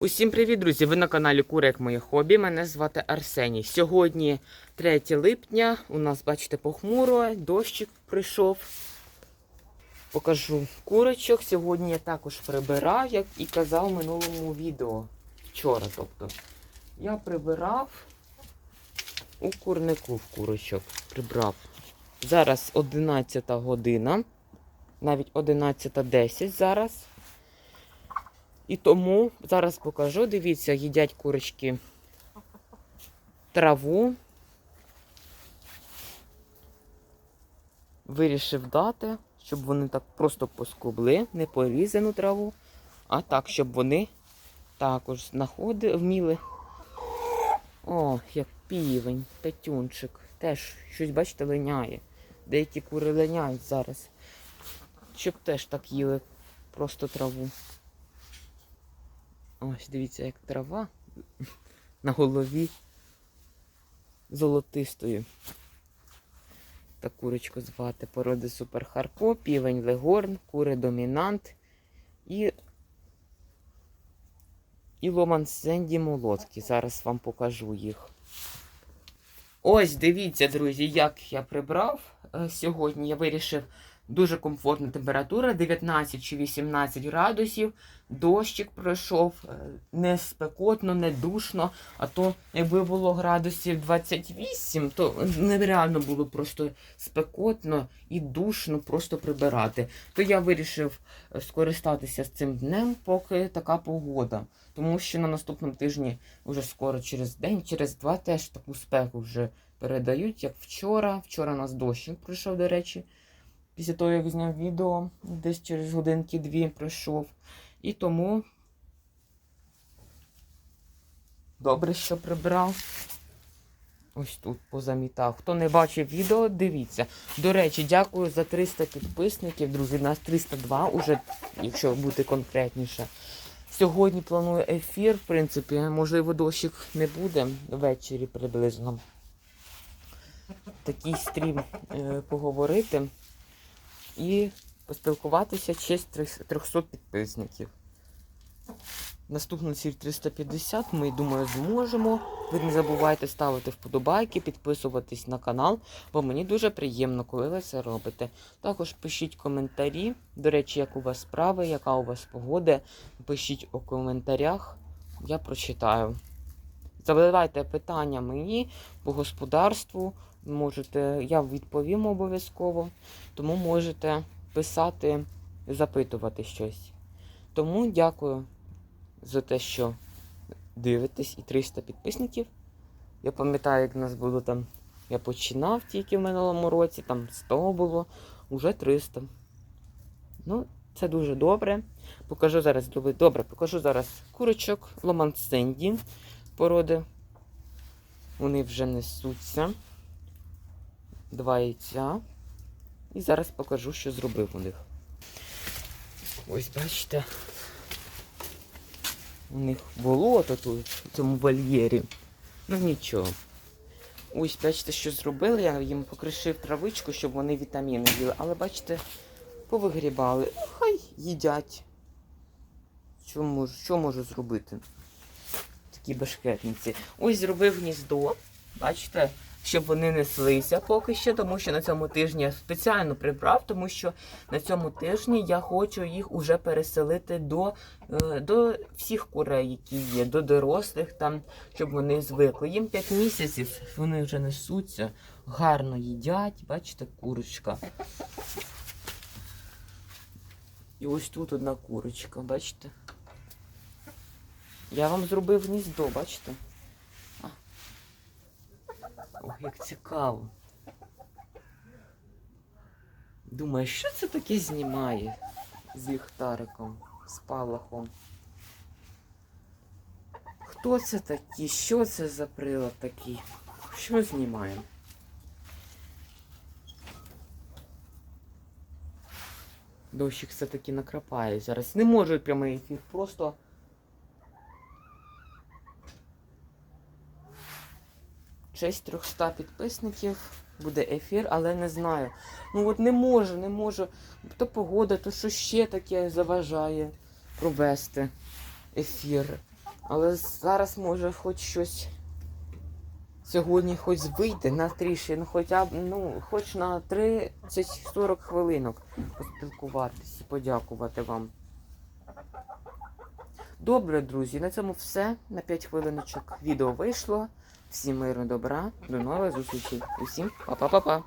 Усім привіт, друзі! Ви на каналі Курик Моє Хобі. Мене звати Арсеній. Сьогодні 3 липня. У нас, бачите, похмуро, дощик прийшов. Покажу курочок. Сьогодні я також прибирав, як і казав в минулому відео. Вчора, тобто. Я прибирав у курнику в курочок. Прибрав. Зараз 11 година, навіть 11.10 зараз. І тому зараз покажу, дивіться, їдять курочки траву. Вирішив дати, щоб вони так просто поскубли, не порізану траву, а так, щоб вони також знаходили, вміли. О, як півень, петюнчик. Теж щось, бачите, линяє. Деякі кури линяють зараз. Щоб теж так їли просто траву. Ось, дивіться, як трава на голові золотистою. Та курочку звати породи Суперхарко, півень Легорн, кури Домінант і, і Ломан Сенді Молоткі. Зараз вам покажу їх. Ось, дивіться, друзі, як я прибрав е, сьогодні. Я вирішив дуже комфортна температура, 19 чи 18 градусів. Дощик пройшов, е, не спекотно, не душно. А то, якби було градусів 28, то нереально було просто спекотно і душно просто прибирати. То я вирішив е, скористатися з цим днем, поки така погода. Тому що на наступному тижні, вже скоро через день, через два теж таку спеку вже передають, як вчора. Вчора у нас дощик пройшов, до речі. Після того, як зняв відео, десь через годинки-дві пройшов. І тому добре, що прибрав. Ось тут позамітав. Хто не бачив відео, дивіться. До речі, дякую за 300 підписників, друзі. Нас 302, уже, якщо бути конкретніше. Сьогодні планую ефір, в принципі, можливо, дощик не буде ввечері приблизно. Такий стрім е, поговорити і поспілкуватися честь 300 підписників. Наступну ціль 350 ми, думаю, зможемо. Ви не забувайте ставити вподобайки, підписуватись на канал, бо мені дуже приємно, коли ви це робите. Також пишіть коментарі. До речі, як у вас справи, яка у вас погода. Пишіть у коментарях, я прочитаю. Задавайте питання мені по господарству. Можете, я відповім обов'язково, тому можете писати, запитувати щось. Тому дякую за те, що дивитесь і 300 підписників. Я пам'ятаю, як нас було там. Я починав тільки в минулому році, там 100 було, уже 300. Ну, це дуже добре. Покажу зараз добре, покажу зараз курочок Ломансенді породи. Вони вже несуться. Два яйця. І зараз покажу, що зробив у них. Ось бачите. У них болото тут, в цьому вольєрі. Ну нічого. Ось, бачите, що зробили. Я їм покришив травичку, щоб вони вітаміни їли. Але бачите, повигрібали. Ну, Хай їдять. Що можу, що можу зробити? Такі башкетниці. Ось зробив гніздо. Бачите? Щоб вони неслися поки що, тому що на цьому тижні я спеціально прибрав, тому що на цьому тижні я хочу їх уже переселити до е, до всіх курей, які є, до дорослих, там, щоб вони звикли. Їм 5 місяців, вони вже несуться, гарно їдять, бачите, курочка. І ось тут одна курочка, бачите? Я вам зробив гніздо, бачите? Ох, як цікаво. Думаю, що це таке знімає з ліхтариком, з палахом? Хто це такий? Що це за прилад такий? Що знімає? Дощик все-таки накрапає зараз. Не можу прямий ефір, просто. Честь 300 підписників. Буде ефір, але не знаю. Ну от не можу, не можу. То погода, то що ще таке заважає провести ефір. Але зараз може хоч щось сьогодні хоч вийти на трішки, ну хоча б ну, хоч на 30-40 хвилинок поспілкуватись і подякувати вам. Добре, друзі, на цьому все. На 5 хвилиночок відео вийшло. Всім миру добра, до нових зустрічей. Усім па-па-па-па.